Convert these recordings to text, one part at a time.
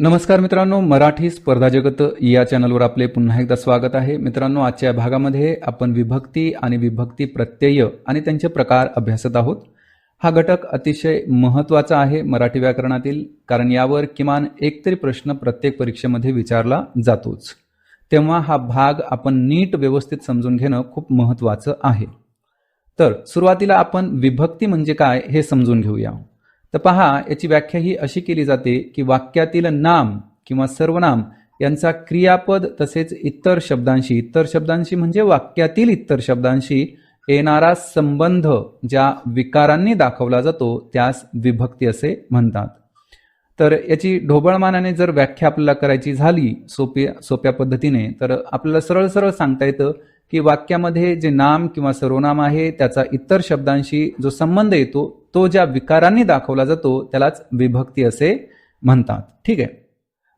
नमस्कार मित्रांनो मराठी स्पर्धा जगत या चॅनलवर आपले पुन्हा एकदा स्वागत आहे. मित्रांनो आजच्या भागामध्ये आपण विभक्ती आणि विभक्ती प्रत्यय आणि त्यांचे प्रकार अभ्यासत आहोत. हा घटक अतिशय महत्त्वाचा आहे मराठी व्याकरणातील कारण यावर किमान एक तरी प्रश्न प्रत्येक परीक्षेमध्ये विचारला जातोच. तेव्हा हा भाग आपण नीट व्यवस्थित समजून घेणं खूप महत्त्वाचं आहे. तर सुरुवातीला आपण विभक्ती म्हणजे काय हे समजून घेऊया. तर पहा याची व्याख्या ही अशी केली जाते की वाक्यातील नाम किंवा सर्वनाम यांचा क्रियापद तसेच इतर शब्दांशी इतर शब्दांशी म्हणजे वाक्यातील इतर शब्दांशी येणारा संबंध ज्या विकारांनी दाखवला जातो त्यास विभक्ती असे म्हणतात. तर याची ढोबळमानाने जर व्याख्या आपल्याला करायची झाली सोप्या सोप्या पद्धतीने तर आपल्याला सरळ सरळ सांगता येतं की वाक्यामध्ये जे नाम किंवा सर्वनाम आहे त्याचा इतर शब्दांशी जो संबंध येतो तो ज्या विकारांनी दाखवला जातो त्यालाच विभक्ती असे म्हणतात. ठीक आहे?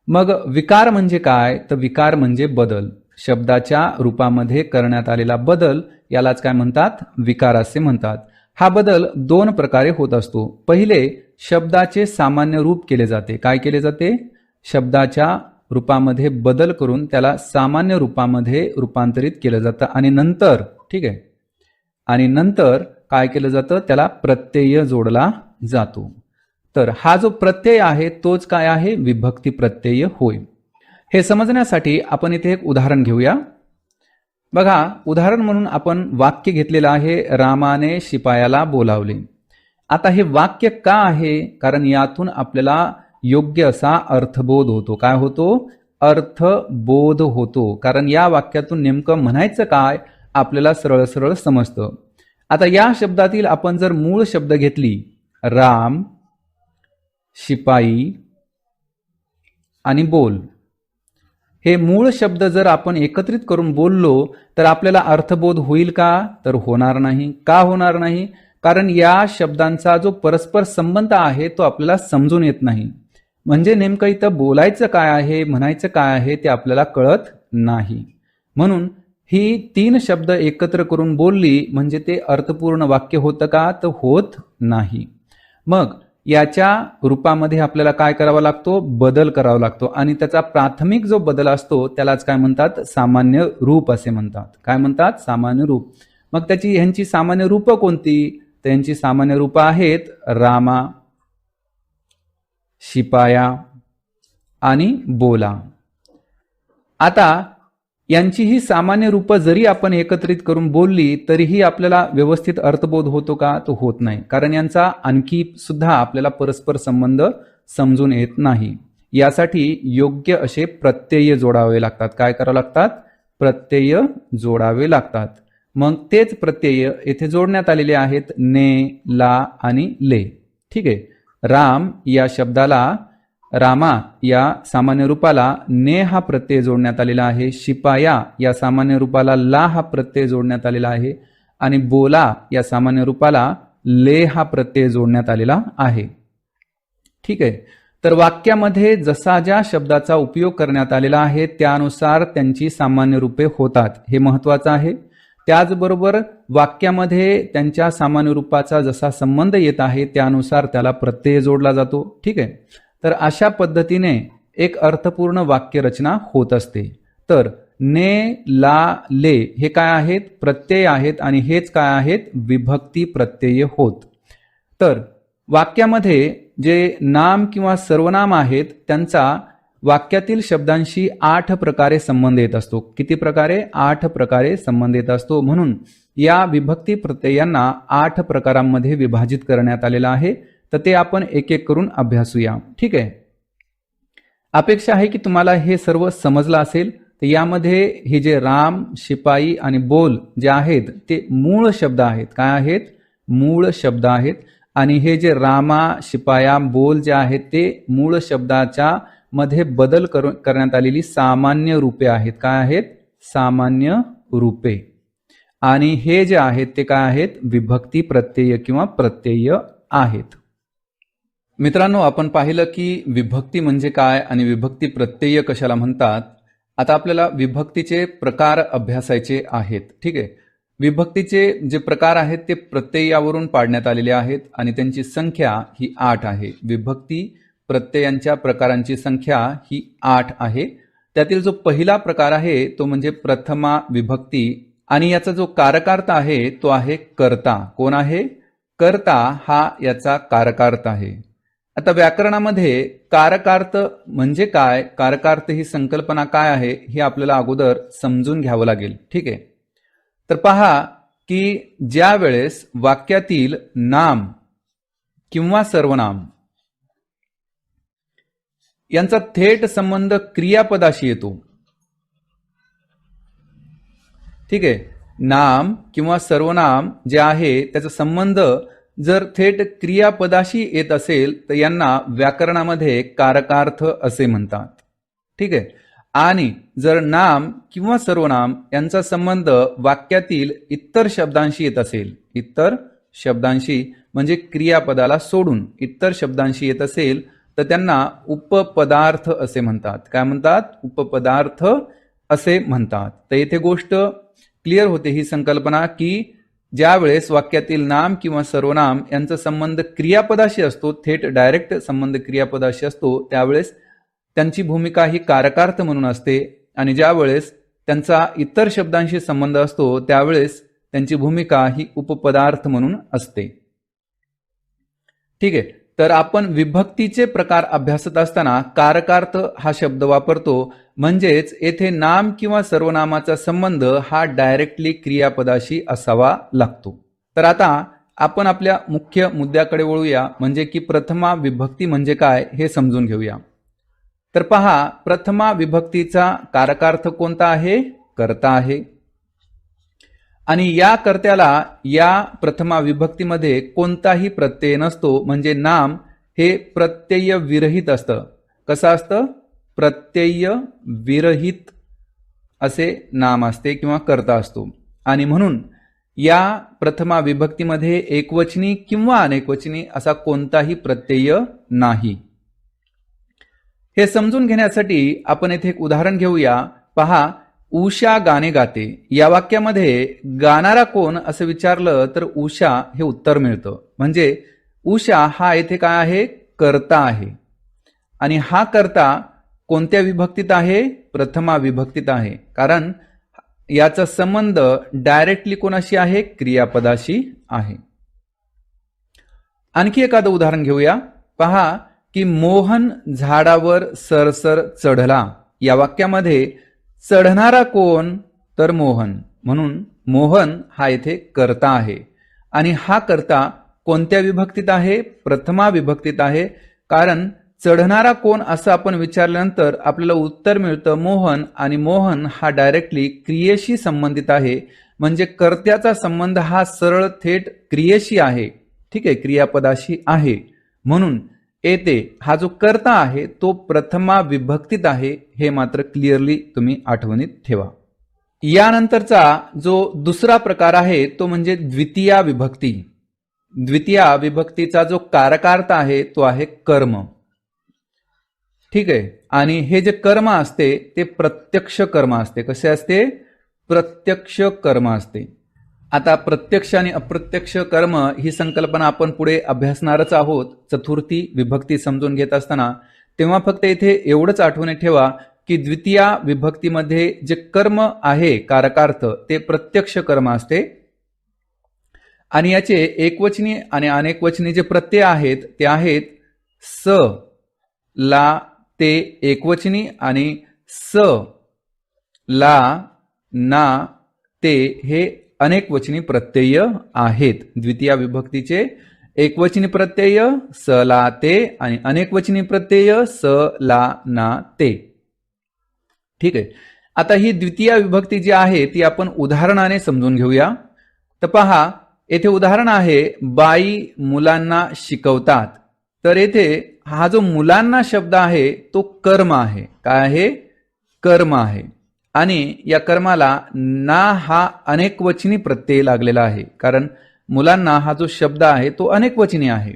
मग विकार म्हणजे काय? तर विकार म्हणजे बदल. शब्दाच्या रूपामध्ये करण्यात आलेला बदल यालाच काय म्हणतात? विकार असे म्हणतात. हा बदल दोन प्रकारे होत असतो. पहिले शब्दाचे सामान्य रूप केले जाते. काय केले जाते? शब्दाच्या रूपामध्ये बदल करून त्याला सामान्य रूपामध्ये रूपांतरित केलं जातं. आणि नंतर ठीक आहे? आणि नंतर काय केलं जातं? त्याला प्रत्यय जोडला जातो. तर हा जो प्रत्यय आहे तोच काय आहे? विभक्ती प्रत्यय होय. हे समजण्यासाठी आपण इथे एक उदाहरण घेऊया. बघा उदाहरण म्हणून आपण वाक्य घेतलेलं आहे रामाने शिपायाला बोलावले. आता हे वाक्य का आहे? कारण यातून आपल्याला योग्य असा अर्थबोध होतो. काय होतो? अर्थबोध होतो. कारण या वाक्यातून नेमकं म्हणायचं काय? आपल्याला सरळ सरळ समजतं. आता या शब्दातील आपण जर मूळ शब्द घेतली राम शिपाई आणि बोल. हे मूळ शब्द जर आपण एकत्रित करून बोललो तर आपल्याला अर्थबोध होईल का? तर होणार नाही. का होणार नाही? कारण या शब्दांचा जो परस्पर संबंध आहे तो आपल्याला समजून येत नाही. म्हणजे नेमकं इथं बोलायचं काय आहे म्हणायचं काय आहे ते आपल्याला कळत नाही. म्हणून ही तीन शब्द एकत्र करून बोलली म्हणजे ते अर्थपूर्ण वाक्य होतं का? तर होत नाही. मग याच्या रूपामध्ये आपल्याला काय करावा लागतो? बदल करावा लागतो. आणि त्याचा प्राथमिक जो बदल असतो त्यालाच काय म्हणतात? सामान्य रूप असे म्हणतात. काय म्हणतात? सामान्य रूप. मग त्याची ह्यांची सामान्य रूपं कोणती? तर यांची सामान्य रूपं आहेत रामा शिपाया आणि बोला. आता यांची ही सामान्य रूपं जरी आपण एकत्रित करून बोलली तरीही आपल्याला व्यवस्थित अर्थबोध होतो का? तो होत नाही. कारण यांचा आणखी सुद्धा आपल्याला परस्पर संबंध समजून येत नाही. यासाठी योग्य असे प्रत्यय जोडावे लागतात. काय करावं लागतात? प्रत्यय जोडावे लागतात. मग तेच प्रत्यय येथे जोडण्यात आलेले आहेत ने ला आणि ले. ठीक आहे? राम या शब्दाला रामा या सामान्य रूपाला ने हा प्रत्यय जोडण्यात आलेला आहे शिपाया या सामान्य रूपाला ला हा प्रत्यय जोडण्यात आलेला आहे आणि बोला या सामान्य रूपाला ले हा प्रत्यय जोडण्यात आलेला आहे. ठीक आहे. तर वाक्यामध्ये जसा ज्या शब्दाचा उपयोग करण्यात आलेला आहे त्यानुसार त्यांची सामान्य रूपे होतात. हे महत्वाचं आहे. त्याचबरोबर वाक्यामध्ये त्यांच्या सामान्य रूपाचा जसा संबंध येत आहे त्यानुसार त्याला प्रत्यय जोडला जातो. ठीक आहे? तर अशा पद्धतीने एक अर्थपूर्ण वाक्यरचना होत असते. तर ने ला ले हे काय आहेत? प्रत्यय आहेत आणि हेच काय आहेत? विभक्ती प्रत्यय होत. तर वाक्यामध्ये जे नाम किंवा सर्वनाम आहेत त्यांचा वाक्यातील शब्दांशी आठ प्रकारे संबंध येत असतो. किती प्रकारे? आठ प्रकारे संबंध येत असतो. म्हणून या विभक्ती प्रत्ययांना आठ प्रकारांमध्ये विभाजित करण्यात आलेला आहे. तर ते आपण एक एक करून अभ्यासूया. ठीक आहे? अपेक्षा आहे की तुम्हाला हे सर्व समजलं असेल. तर यामध्ये हे जे राम शिपाई आणि बोल जे आहेत ते मूळ शब्द आहेत. काय आहेत? मूळ शब्द आहेत. आणि हे जे रामा शिपाया बोल जे आहेत ते मूळ शब्दाच्या मध्ये बदल करून करण्यात आलेली सामान्य रूपे आहेत. काय आहेत? सामान्य रूपे. आणि हे जे आहेत ते काय आहेत? विभक्ती प्रत्यय किंवा प्रत्यय आहेत. मित्रांनो आपण पाहिलं की विभक्ती म्हणजे काय आणि विभक्ती प्रत्यय कशाला म्हणतात? आता आपल्याला विभक्तीचे प्रकार अभ्यासायचे आहेत. ठीक आहे? विभक्तीचे जे प्रकार आहेत ते प्रत्ययावरून पाडण्यात आलेले आहेत आणि त्यांची संख्या ही आठ आहे. विभक्ती प्रत्ययांच्या प्रकारांची संख्या ही आठ आहे. त्यातील जो पहिला प्रकार आहे तो म्हणजे प्रथमा विभक्ती. आणि याचा जो कारकार्थ आहे तो आहे कर्ता. कोण आहे? कर्ता हा याचा कारकार्थ आहे. आता व्याकरणामध्ये कारकार्थ म्हणजे काय? कारकार्थ ही संकल्पना काय आहे हे आपल्याला अगोदर समजून घ्यावं लागेल. ठीक आहे? तर पहा की ज्या वेळेस वाक्यातील नाम किंवा सर्वनाम यांचा थेट संबंध क्रियापदाशी येतो. ठीक आहे? नाम किंवा सर्वनाम जे आहे त्याचा संबंध जर थेट क्रियापदाशी येत असेल तर यांना व्याकरणामध्ये कारकार्थ असे म्हणतात. ठीक आहे? आणि जर नाम किंवा सर्वनाम यांचा संबंध वाक्यातील इतर शब्दांशी येत असेल इतर शब्दांशी म्हणजे क्रियापदाला सोडून इतर शब्दांशी येत असेल तर त्यांना उपपदार्थ असे म्हणतात. काय म्हणतात? उपपदार्थ असे म्हणतात. तर येथे गोष्ट क्लिअर होते ही संकल्पना की ज्या वेळेस वाक्यातील नाम किंवा सर्वनाम यांचा संबंध क्रियापदाशी असतो थेट डायरेक्ट संबंध क्रियापदाशी असतो त्यावेळेस त्यांची भूमिका ही कारकार्थ म्हणून असते. आणि ज्या वेळेस त्यांचा इतर शब्दांशी संबंध असतो त्यावेळेस त्यांची भूमिका ही उपपदार्थ म्हणून असते. ठीक आहे. तर आपण विभक्तीचे प्रकार अभ्यासत असताना कारकार्थ हा शब्द वापरतो. म्हणजेच येथे नाम किंवा सर्वनामाचा संबंध हा डायरेक्टली क्रियापदाशी असावा लागतो. तर आता आपण आपल्या मुख्य मुद्द्याकडे वळूया. म्हणजे की प्रथमा विभक्ती म्हणजे काय हे समजून घेऊया. तर पहा प्रथमा विभक्तीचा कारकार्थ कोणता आहे? कर्ता आहे. आणि या कर्त्याला या प्रथमा विभक्तीमध्ये कोणताही प्रत्यय नसतो म्हणजे नाम हे प्रत्यय विरहित असतं. कसं असतं? प्रत्यय विरहित असे नाम असते किंवा कर्ता असतो. आणि म्हणून या प्रथमा विभक्तीमध्ये एकवचनी किंवा अनेकवचनी असा कोणताही प्रत्यय नाही. हे समजून घेण्यासाठी आपण येथे एक उदाहरण घेऊया. पहा उषा गाणे गाते. या वाक्यामध्ये गाणारा कोण असं विचारलं तर उषा हे उत्तर मिळतं. म्हणजे उषा हा येथे काय आहे? कर्ता आहे. आणि हा कर्ता कोणत्या विभक्तीत आहे? प्रथमा विभक्तीत आहे. कारण याचा संबंध डायरेक्टली कोणाशी आहे? क्रियापदाशी आहे. आणखी एखादं उदाहरण घेऊया. पहा की मोहन झाडावर सरसर चढला. या वाक्यामध्ये चढणारा कोण तर मोहन. म्हणून मोहन हा येथे कर्ता आहे. आणि हा कर्ता कोणत्या विभक्तीत आहे? प्रथमा विभक्तीत आहे. कारण चढणारा कोण असं आपण विचारल्यानंतर आपल्याला उत्तर मिळतं मोहन. आणि मोहन हा डायरेक्टली क्रियेशी संबंधित आहे. म्हणजे कर्त्याचा संबंध हा सरळ थेट क्रियेशी आहे. ठीक आहे क्रियापदाशी आहे. म्हणून येते. हा जो कर्ता आहे तो प्रथमा विभक्तीत आहे हे मात्र क्लिअरली तुम्ही आठवणीत ठेवा. यानंतरचा जो दुसरा प्रकार आहे तो म्हणजे द्वितीया विभक्ती. द्वितीया विभक्तीचा जो कारकार्ता आहे तो आहे कर्म. ठीक आहे? आणि हे जे कर्म असते ते प्रत्यक्ष कर्म असते. कसे असते? प्रत्यक्ष कर्म असते. आता प्रत्यक्ष आणि अप्रत्यक्ष कर्म ही संकल्पना आपण पुढे अभ्यासणारच आहोत चतुर्थी विभक्ती समजून घेत असताना. तेव्हा फक्त इथे एवढंच आठवणी ठेवा की द्वितीया विभक्तीमध्ये जे कर्म आहे कारकार्थ ते प्रत्यक्ष कर्म असते. आणि याचे एकवचनी आणि अनेकवचनी जे प्रत्यय आहेत ते आहेत स ला ते एकवचनी आणि स ला ना ते हे अनेक वचनी प्रत्यय आहेत. द्वितीय विभक्तीचे एकवचनी प्रत्यय स ला ते आणि अनेक वचनी प्रत्यय स ला ना ते. ठीक आहे. आता ही द्वितीय विभक्ती जी आहे ती आपण उदाहरणाने समजून घेऊया. तर पहा येथे उदाहरण आहे बाई मुलांना शिकवतात. तर येथे हा जो मुलांना शब्द आहे तो कर्म आहे. काय आहे? कर्म आहे. आणि या कर्माला ना हा अनेकवचनी प्रत्यय लागलेला आहे. कारण मुलांना हा जो शब्द आहे तो अनेकवचनी आहे.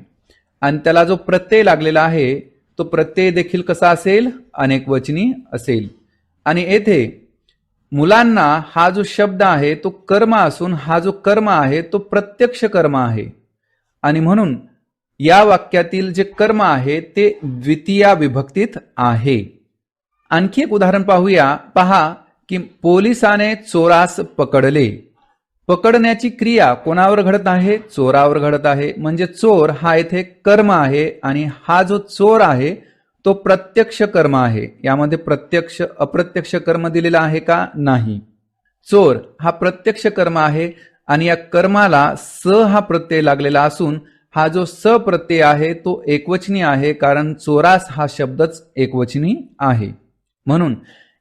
आणि त्याला जो प्रत्यय लागलेला आहे तो प्रत्यय देखील कसा असेल? अनेकवचनी असेल. आणि येथे मुलांना हा जो शब्द आहे तो कर्म असून हा जो कर्म आहे तो प्रत्यक्ष कर्म आहे. आणि म्हणून या वाक्यातील जे कर्म आहे ते द्वितीया विभक्तीत आहे. आणखी एक उदाहरण पाहूया. पहा की पोलिसाने चोरास पकडले. पकडण्याची क्रिया कोणावर घडत आहे? चोरावर घडत आहे. म्हणजे चोर हा येथे कर्म आहे आणि हा जो चोर आहे तो प्रत्यक्ष कर्म आहे. यामध्ये प्रत्यक्ष अप्रत्यक्ष कर्म दिलेला आहे का? नाही. चोर हा प्रत्यक्ष कर्म आहे आणि या कर्माला स हा प्रत्यय लागलेला असून हा जो स प्रत्यय आहे तो एकवचनी आहे कारण चोरास हा शब्दच एकवचनी आहे. म्हणून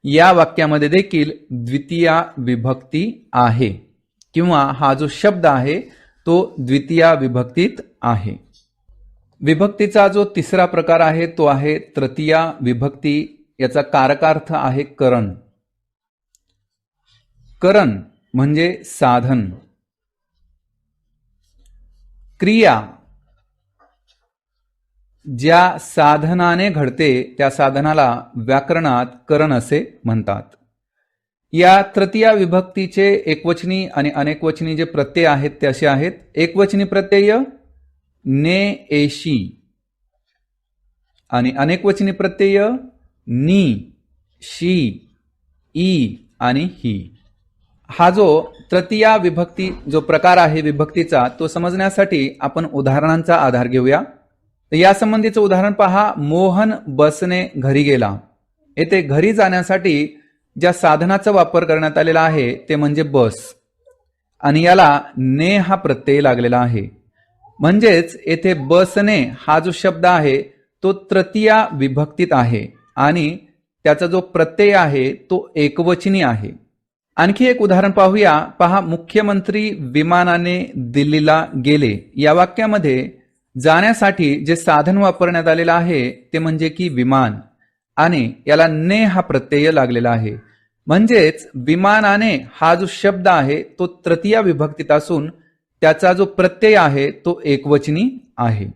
या वाक्यामध्ये देखील द्वितीया विभक्ती आहे. किंवा हा जो शब्द आहे तो द्वितीया विभक्तीत आहे. विभक्तीचा जो तिसरा प्रकार आहे तो आहे तृतीया विभक्ती. याचा कारकार्थ आहे करण. करण म्हणजे साधन. क्रिया ज्या साधनाने घडते त्या साधनाला व्याकरणात करण असे म्हणतात. या तृतीया विभक्तीचे एकवचनी आणि अनेकवचनी जे प्रत्यय आहेत ते असे आहेत. एकवचनी प्रत्यय ने एशी. आणि अनेकवचनी प्रत्यय नी शी ई आणि ही. हा जो तृतीया विभक्ती जो प्रकार आहे विभक्तीचा तो समजण्यासाठी आपण उदाहरणांचा आधार घेऊया. तर यासंबंधीचं उदाहरण पहा. मोहन बसने घरी गेला. येथे घरी जाण्यासाठी ज्या साधनाचा वापर करण्यात आलेला आहे ते म्हणजे बस. आणि याला ने हा प्रत्यय लागलेला आहे. म्हणजेच येथे बसने हा जो शब्द आहे तो तृतीया विभक्तीत आहे आणि त्याचा जो प्रत्यय आहे तो एकवचनी आहे. आणखी एक उदाहरण पाहूया. पहा मुख्यमंत्री विमानाने दिल्लीला गेले. या वाक्यामध्ये जाण्यासाठी जे साधन वापरण्यात आलेलं आहे ते म्हणजे की विमान. आणि याला ने हा प्रत्यय लागलेला आहे. म्हणजेच विमानाने हा जो शब्द आहे तो तृतीया विभक्तीत असून त्याचा जो प्रत्यय आहे तो एकवचनी आहे.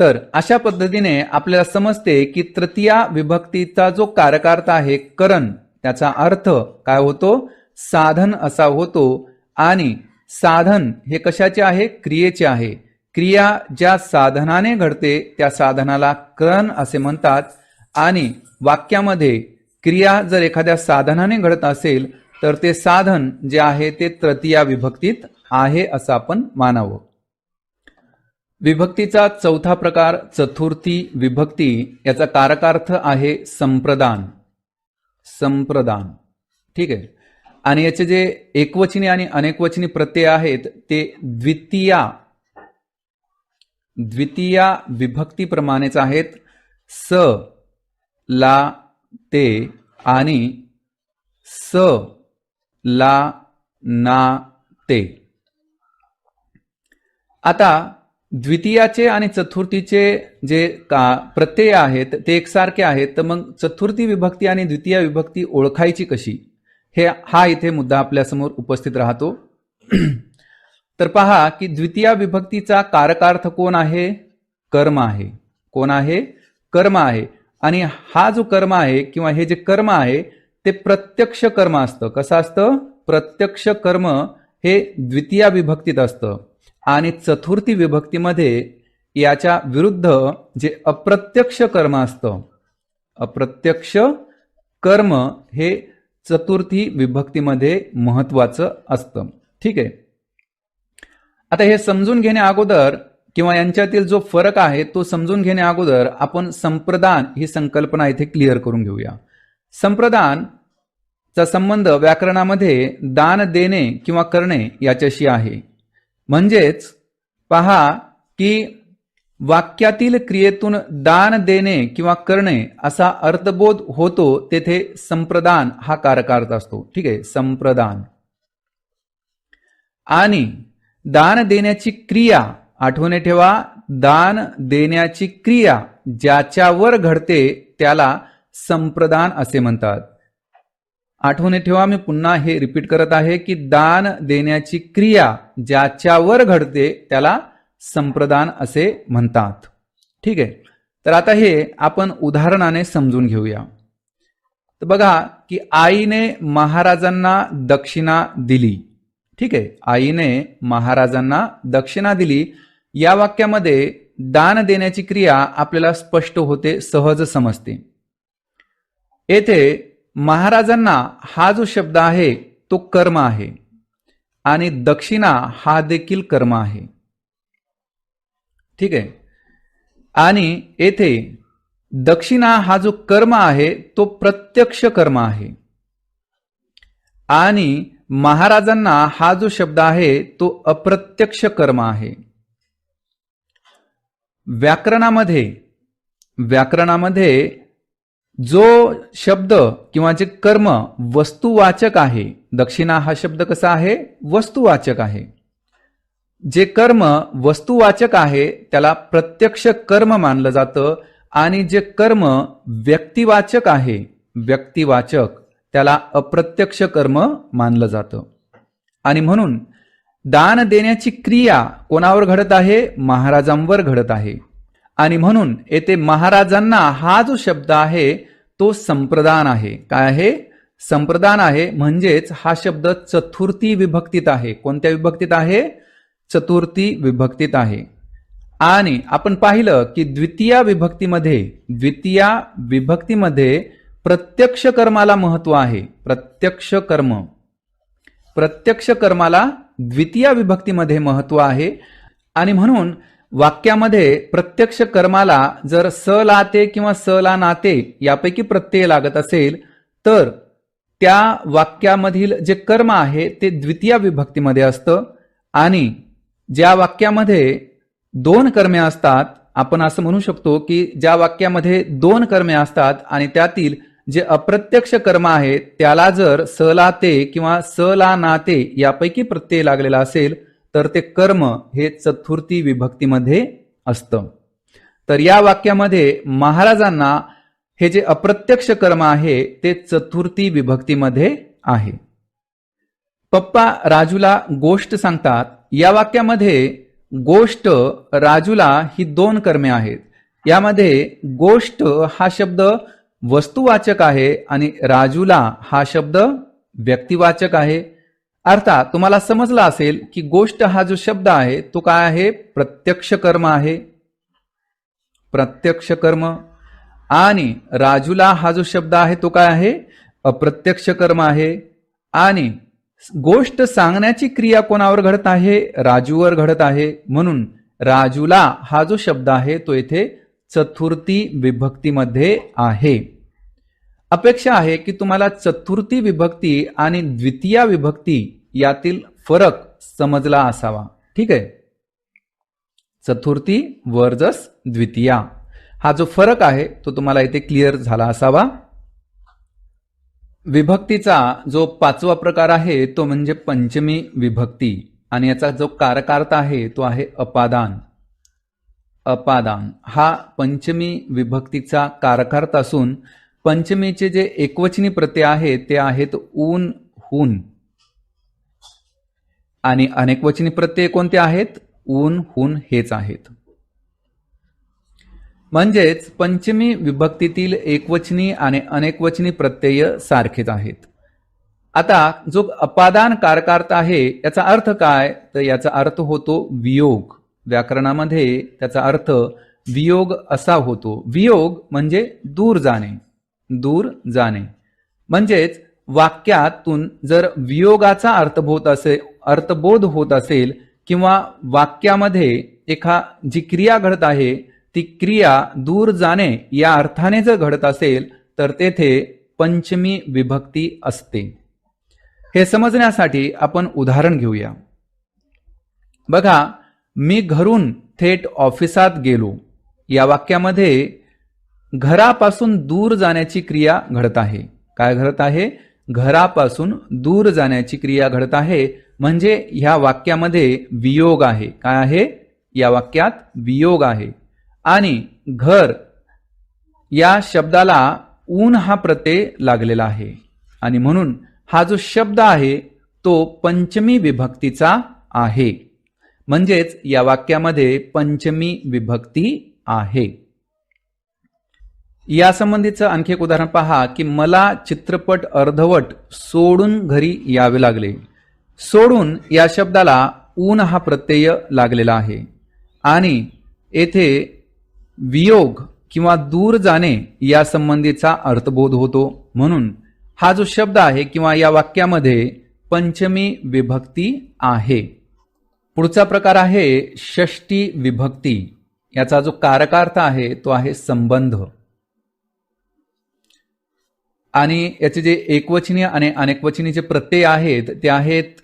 तर अशा पद्धतीने आपल्याला समजते की तृतीया विभक्तीचा जो कारकार्थ आहे करण त्याचा अर्थ काय होतो? साधन असा होतो आणि साधन हे कशाचे आहे? क्रियेचे आहे. क्रिया ज्या साधनाने घडते त्या साधनाला करण असे म्हणतात. आणि वाक्यामध्ये क्रिया जर एखाद्या साधनाने घडत असेल तर ते साधन जे आहे ते तृतीया विभक्तीत आहे असं आपण मानावं. विभक्तीचा चौथा प्रकार चतुर्थी विभक्ती याचा कारकार्थ आहे संप्रदान. संप्रदान. ठीक आहे? आणि याचे जे एकवचनी आणि अनेकवचनी प्रत्यय आहेत ते द्वितीया द्वितीया विभक्तीप्रमाणेच आहेत. स ला ते आणि स ला ना ते. आता द्वितीयाचे आणि चतुर्थीचे जे का प्रत्यय आहेत ते एकसारखे आहेत तर मग चतुर्थी विभक्ती आणि द्वितीय विभक्ती ओळखायची कशी? हे हा इथे मुद्दा आपल्यासमोर उपस्थित राहतो. तर पहा की द्वितीय विभक्तीचा कारकार्थ कोण आहे? कर्म आहे. कोण आहे? कर्म आहे. आणि हा जो कर्म आहे किंवा हे जे कर्म आहे ते प्रत्यक्ष कर्म असतं. कसं असतं? प्रत्यक्ष कर्म हे द्वितीय विभक्तीत असतं. आणि चतुर्थी विभक्तीमध्ये याच्या विरुद्ध जे अप्रत्यक्ष कर्म असतं अप्रत्यक्ष कर्म हे चतुर्थी विभक्तीमध्ये महत्वाचं असतं. ठीक आहे? आता हे समजून घेण्या अगोदर किंवा यांच्यातील जो फरक आहे तो समजून घेण्या अगोदर आपण संप्रदान ही संकल्पना इथे क्लिअर करून घेऊया. संप्रदान चा संबंध व्याकरणामध्ये दान देणे किंवा करणे याच्याशी आहे. म्हणजेच पहा की वाक्यातील क्रियेतून दान देणे किंवा करणे असा अर्थबोध होतो तेथे संप्रदान हा कारकार्थ असतो. ठीक आहे संप्रदान. आणि दान देण्याची क्रिया. आठवणे ठेवा दान देण्याची क्रिया ज्याच्यावर घडते त्याला संप्रदान असे म्हणतात. आठवणे ठेवा मी पुन्हा हे रिपीट करत आहे की दान देण्याची क्रिया ज्याच्यावर घडते त्याला संप्रदान असे म्हणतात. ठीक आहे? तर आता हे आपण उदाहरणाने समजून घेऊया. तर बघा की आईने महाराजांना दक्षिणा दिली. ठीक आहे. आईने महाराजांना दक्षिणा दिली. या वाक्यामध्ये दान देण्याची क्रिया आपल्याला स्पष्ट होते सहज समजते. येथे महाराजांना हा जो शब्द आहे तो कर्म आहे. आणि दक्षिणा हा देखील कर्म आहे. ठीक आहे. आणि येथे दक्षिणा हा जो कर्म आहे तो प्रत्यक्ष कर्म आहे. आणि महाराजांना हा जो शब्द आहे तो अप्रत्यक्ष कर्म आहे. व्याकरणामध्ये व्याकरणामध्ये जो शब्द किंवा जे कर्म वस्तुवाचक आहे दक्षिणा हा शब्द कसा आहे? वस्तुवाचक आहे. जे कर्म वस्तुवाचक आहे त्याला प्रत्यक्ष कर्म मानलं जातं आणि जे कर्म व्यक्तिवाचक आहे व्यक्तिवाचक त्याला अप्रत्यक्ष कर्म मानलं जातं. आणि म्हणून दान देण्याची क्रिया कोणावर घडत आहे? महाराजांवर घडत आहे. आणि म्हणून येथे महाराजांना हा जो शब्द आहे तो संप्रदान आहे. काय आहे? संप्रदान आहे म्हणजेच हा शब्द चतुर्थी विभक्तीत आहे. कोणत्या विभक्तीत आहे? चतुर्थी विभक्तीत आहे. आणि आपण पाहिलं की द्वितीया विभक्तीमध्ये द्वितीया विभक्तीमध्ये प्रत्यक्ष कर्माला महत्त्व आहे. प्रत्यक्ष कर्म. प्रत्यक्ष कर्माला द्वितीय विभक्तीमध्ये महत्त्व आहे. आणि म्हणून वाक्यामध्ये प्रत्यक्ष कर्माला जर स लाते किंवा स ला नाते यापैकी प्रत्यय लागत असेल तर त्या वाक्यामधील जे कर्म आहे ते द्वितीय विभक्तीमध्ये असतं. आणि ज्या वाक्यामध्ये दोन कर्मे असतात आपण असं म्हणू शकतो की ज्या वाक्यामध्ये दोन कर्मे असतात आणि त्यातील जे अप्रत्यक्ष कर्म आहे त्याला जर सलाते किंवा स नाते यापैकी प्रत्यय लागलेला असेल तर ते कर्म हे चतुर्थी विभक्तीमध्ये असतं. तर या वाक्यामध्ये महाराजांना हे जे अप्रत्यक्ष कर्म आहे ते चतुर्थी विभक्तीमध्ये आहे. पप्पा राजूला गोष्ट सांगतात या वाक्यामध्ये गोष्ट राजूला ही दोन कर्मे आहेत. यामध्ये गोष्ट हा शब्द वस्तुवाचक आहे आणि राजूला हा शब्द व्यक्तिवाचक आहे. अर्थात तुम्हाला समजला असेल की गोष्ट हा जो शब्द आहे तो काय आहे? प्रत्यक्ष कर्म आहे. प्रत्यक्ष कर्म. आणि राजूला हा जो शब्द आहे तो काय आहे? अप्रत्यक्ष कर्म आहे. आणि गोष्ट सांगण्याची क्रिया कोणावर घडत आहे? राजूवर घडत आहे. म्हणून राजूला हा जो शब्द आहे तो येथे चतुर्थी विभक्तीमध्ये आहे. अपेक्षा आहे की तुम्हाला चतुर्थी विभक्ती आणि द्वितीय विभक्ती यातील फरक समजला असावा. ठीक आहे? चतुर्थी वर्जस द्वितीया. हा जो फरक आहे तो तुम्हाला इथे क्लिअर झाला असावा. विभक्तीचा जो पाचवा प्रकार आहे तो म्हणजे पंचमी विभक्ती. आणि याचा जो कारकार्थ आहे तो आहे अपादान. अपादान. हा पंचमी विभक्तीचा कारकार्थ असून पंचमीचे जे एकवचनी प्रत्यय आहेत ते आहेत ऊन हुन. आणि अनेकवचनी प्रत्यय कोणते आहेत? ऊन हुन हेच आहेत. म्हणजेच पंचमी विभक्तीतील एकवचनी आणि अनेकवचनी प्रत्यय सारखेच आहेत. आता जो अपादान कारकार्थ आहे याचा अर्थ काय? तर याचा अर्थ होतो वियोग. व्याकरणामध्ये त्याचा अर्थ वियोग असा होतो. वियोग म्हणजे दूर जाणे. दूर जाणे. म्हणजेच वाक्यातून जर वियोगाचा अर्थबोध असे अर्थबोध होत असेल किंवा वाक्यामध्ये एखा जी क्रिया घडत आहे ती क्रिया दूर जाणे या अर्थाने जर घडत असेल तर तेथे पंचमी विभक्ती असते. हे समजण्यासाठी आपण उदाहरण घेऊया. बघा मी घरून थेट ऑफिसात गेलो. या वाक्यामध्ये घरापासून दूर जाण्याची क्रिया घडत आहे. काय घडत आहे? घरापासून दूर जाण्याची क्रिया घडत आहे. म्हणजे ह्या वाक्यामध्ये वियोग आहे. काय आहे? या वाक्यात वियोग आहे. आणि घर या शब्दाला ऊन हा प्रत्यय लागलेला आहे. आणि म्हणून हा जो शब्द आहे तो पंचमी विभक्तीचा आहे. म्हणजेच या वाक्यामध्ये पंचमी विभक्ती आहे. यासंबंधीचं आणखी एक उदाहरण पहा की मला चित्रपट अर्धवट सोडून घरी यावे लागले. सोडून या शब्दाला ऊन हा प्रत्यय लागलेला आहे. आणि येथे वियोग किंवा दूर जाणे या संबंधीचा अर्थबोध होतो. म्हणून हा जो शब्द आहे किंवा या वाक्यामध्ये पंचमी विभक्ती आहे. पुढचा प्रकार आहे षष्टी विभक्ती. याचा जो कारकार्थ आहे तो आहे संबंध. आणि याचे जे एकवचनीय आणि अनेकवचनी जे प्रत्यय आहेत ते आहेत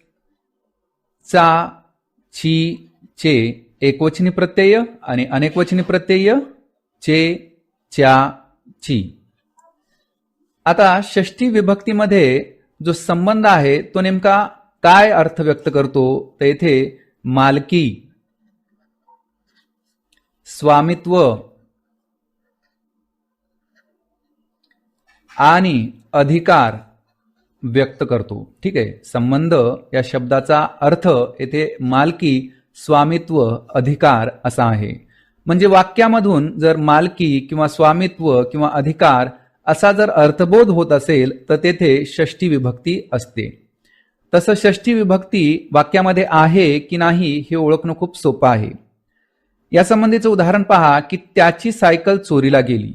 चा ची चे. एकवचनी प्रत्यय आणि अनेकवचनी प्रत्यय चे च्या ची. आता षष्टी विभक्तीमध्ये जो संबंध आहे तो नेमका काय अर्थ व्यक्त करतो? तर येथे मालकी स्वामित्व आणि अधिकार व्यक्त करतो. ठीक आहे? संबंध या शब्दाचा अर्थ येथे मालकी स्वामित्व अधिकार असा आहे. म्हणजे वाक्यामधून जर मालकी किंवा स्वामित्व किंवा अधिकार असा जर अर्थबोध होत असेल तर तेथे षष्टी विभक्ती असते. तसं षष्टी विभक्ती वाक्यामध्ये आहे की नाही हे ओळखणं खूप सोपं आहे. या संबंधीचं उदाहरण पहा की त्याची सायकल चोरीला गेली.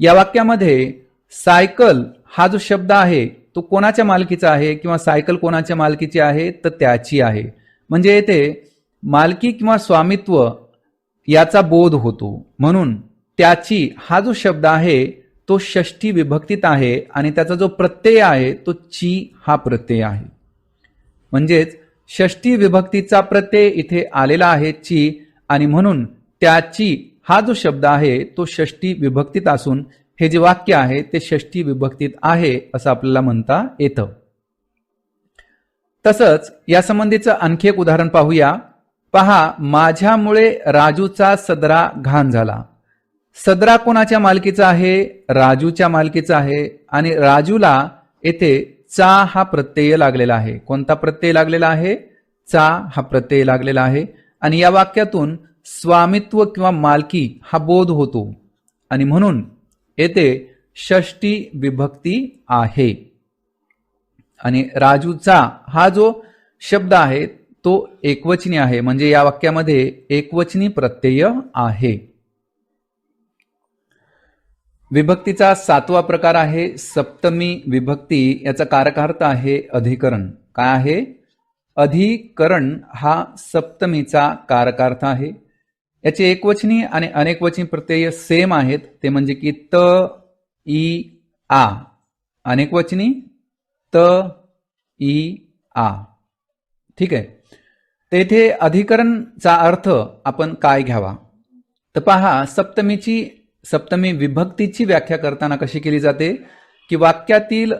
या वाक्यामध्ये सायकल हा जो शब्द आहे तो कोणाच्या मालकीचा आहे किंवा सायकल कोणाच्या मालकीची आहे तर त्याची आहे. म्हणजे येथे मालकी किंवा स्वामित्व याचा बोध होतो. म्हणून त्याची हा जो शब्द आहे तो षष्ठी विभक्तीत आहे आणि त्याचा जो प्रत्यय आहे तो ची हा प्रत्यय आहे. म्हणजेच षष्ठी विभक्तीचा प्रत्यय इथे आलेला आहे ची आणि म्हणून त्याची हा जो शब्द आहे तो षष्ठी विभक्तीत असून हे जे वाक्य आहे ते षष्ठी विभक्तीत आहे असं आपल्याला म्हणता येतं. तसंच या संबंधीचं आणखी एक उदाहरण पाहूया. पहा माझ्यामुळे राजूचा सदरा घाण झाला. सदरा कोणाच्या मालकीचा आहे? राजूच्या मालकीचा आहे आणि राजूला येथे चा हा प्रत्यय लागलेला आहे. कोणता प्रत्यय लागलेला आहे? चा हा प्रत्यय लागलेला आहे. आणि या वाक्यातून स्वामित्व किंवा मालकी हा बोध होतो. आणि म्हणून येथे षष्टी विभक्ती आहे. आणि राजूचा हा जो शब्द आहे तो एकवचनी आहे. म्हणजे या वाक्यामध्ये एकवचनी प्रत्यय आहे. विभक्तीचा सातवा प्रकार आहे सप्तमी विभक्ती. याचा कारकार्थ आहे अधिकरण. काय आहे? अधिकरण हा सप्तमीचा कारकार्थ आहे. याचे एकवचनी आणि अनेकवचनी प्रत्यय सेम आहेत. ते म्हणजे की त ई आ. अनेकवचनी त ई आ. ठीक आहे? तेथे अधिकरणचा अर्थ आपण काय घ्यावा? तर पहा सप्तमीची सप्तमी विभक्तीची व्याख्या करताना कशी केली जाते? की वाक्यातील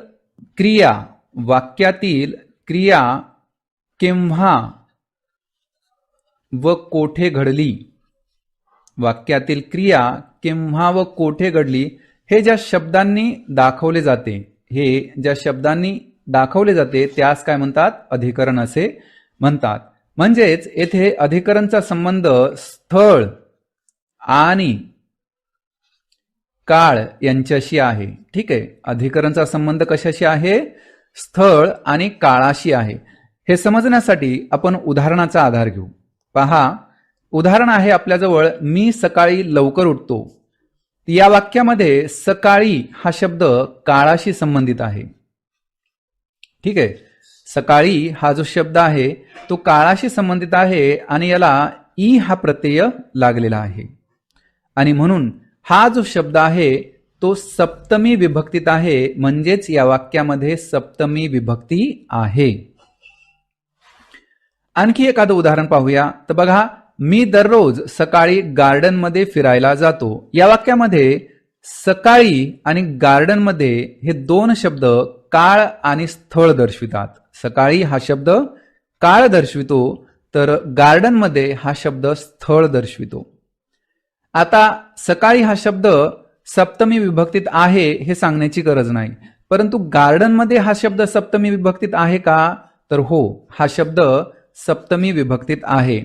क्रिया वाक्यातील क्रिया केव्हा व कोठे घडली? वाक्यातील क्रिया केव्हा व कोठे घडली? हे ज्या शब्दांनी दाखवले जाते हे ज्या शब्दांनी दाखवले जाते त्यास काय म्हणतात? अधिकरण असे म्हणतात. म्हणजेच येथे अधिकरणचा संबंध स्थळ आणि काळ यांच्याशी आहे. ठीक आहे? अधिकरणचा संबंध कशाशी आहे? स्थळ आणि काळाशी आहे. हे समजण्यासाठी आपण उदाहरणाचा आधार घेऊ. पहा उदाहरण आहे आपल्याजवळ मी सकाळी लवकर उठतो. या वाक्यामध्ये सकाळी हा शब्द काळाशी संबंधित आहे. ठीक आहे? सकाळी हा जो शब्द आहे तो काळाशी संबंधित आहे आणि याला ई हा प्रत्यय लागलेला आहे. आणि म्हणून हा जो शब्द आहे तो सप्तमी विभक्तीत आहे म्हणजेच या वाक्यामध्ये सप्तमी विभक्ती आहे. आणखी एखादं उदाहरण पाहूया. तर बघा मी दररोज सकाळी गार्डनमध्ये फिरायला जातो. या वाक्यामध्ये सकाळी आणि गार्डनमध्ये हे दोन शब्द काळ आणि स्थळ दर्शवितात. सकाळी हा शब्द काळ दर्शवितो तर गार्डनमध्ये हा शब्द स्थळ दर्शवितो. आता सकाळी हा शब्द सप्तमी विभक्तीत आहे हे सांगण्याची गरज नाही. परंतु गार्डनमध्ये हा शब्द सप्तमी विभक्तीत आहे का? तर हो हा शब्द सप्तमी विभक्तीत आहे.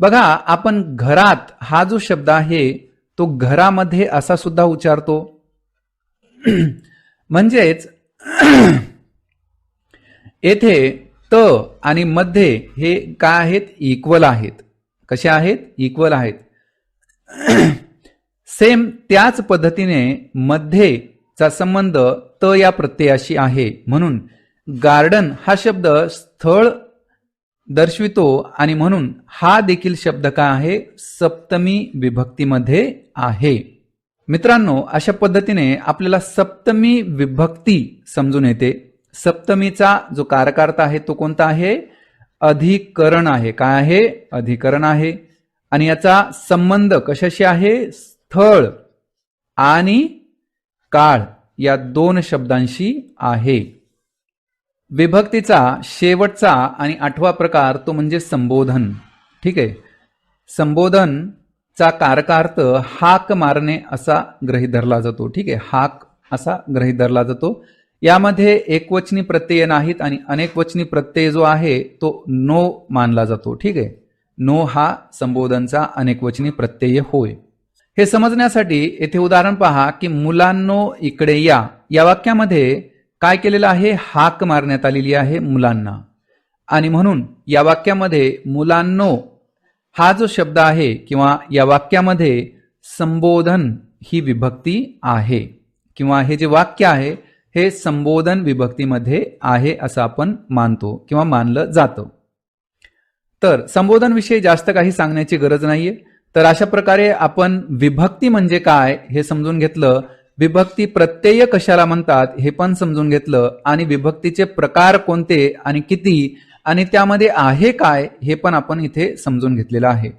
बघा आपण घरात हा जो शब्द आहे तो घरामध्ये असा सुद्धा उच्चारतो. म्हणजेच येथे त आणि मध्ये हे काय आहेत? इक्वल आहेत. कसे आहेत? इक्वल आहेत. सेम त्याच पद्धतीने मध्येचा संबंध त या प्रत्ययाशी आहे. म्हणून गार्डन हा शब्द स्थळ दर्शवितो आणि म्हणून हा देखील शब्द का आहे? सप्तमी विभक्तीमध्ये आहे. मित्रांनो अशा पद्धतीने आपल्याला सप्तमी विभक्ती समजून येते. सप्तमीचा जो कारकार्थ आहे तो कोणता आहे? अधिकरण आहे. काय आहे? अधिकरण आहे. आणि याचा संबंध कशाशी आहे? स्थळ आणि काळ या दोन शब्दांशी आहे. विभक्तीचा शेवटचा आणि आठवा प्रकार तो म्हणजे संबोधन. ठीक आहे? संबोधनचा कारकार्थ हाक मारणे असा ग्रहित धरला जातो. ठीक आहे? हाक असा ग्रहित धरला जातो. यामध्ये एकवचनी प्रत्यय नाहीत आणि अनेकवचनी प्रत्यय जो आहे तो नो मानला जातो. ठीक आहे? नो हा संबोधनचा अनेकवचनी प्रत्यय होय. हे समजण्यासाठी येथे उदाहरण पहा की मुलांनो इकडे या. या वाक्यामध्ये काय केलेलं आहे? हाक मारण्यात आलेली आहे मुलांना. आणि म्हणून या वाक्यामध्ये मुलांनो हा जो शब्द आहे किंवा या वाक्यामध्ये संबोधन ही विभक्ती आहे किंवा हे जे वाक्य आहे हे संबोधन विभक्तीमध्ये आहे असं आपण मानतो किंवा मानलं जातं. तर संबोधनविषयी जास्त काही सांगण्याची गरज नाहीये. तर अशा प्रकारे आपण विभक्ती म्हणजे काय हे समजून घेतलं विभक्ती प्रत्यय कशाला म्हणतात हे पण समजून घेतलं आणि विभक्तीचे प्रकार कोणते आणि किती आणि त्यामध्ये आहे काय हे पण आपण इथे समजून घेतलेलं आहे.